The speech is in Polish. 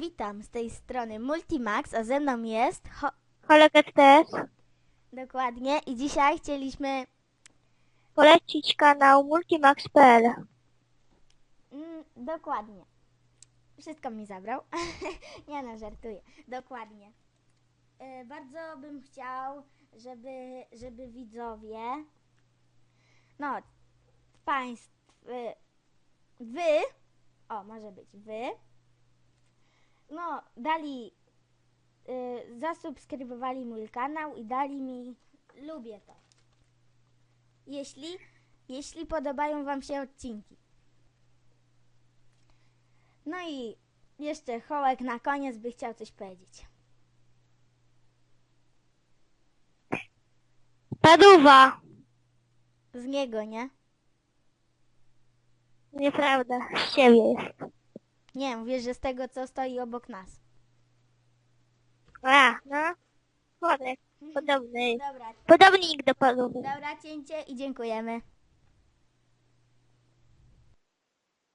Witam z tej strony Multimax, a ze mną jest. Ho- Kolega też. dokładnie. I dzisiaj chcieliśmy. Polecić kanał multimax.pl. Mm, dokładnie. Wszystko mi zabrał. Nie no, żartuję. Dokładnie. E, bardzo bym chciał, żeby, żeby widzowie. No, państw. e, Wy. O, może być wy. No, dali. y, zasubskrybowali mój kanał i dali mi. Lubię to. Jeśli, jeśli podobają Wam się odcinki. No i jeszcze Hołek na koniec by chciał coś powiedzieć. Paduwa. Z niego, nie? Nieprawda, z ciebie jest. Nie, mówię, że z tego, co stoi obok nas. A, no. Chodek. Podobny. Dobra, Podobnik do paduwy. dobra cięcie i dziękujemy.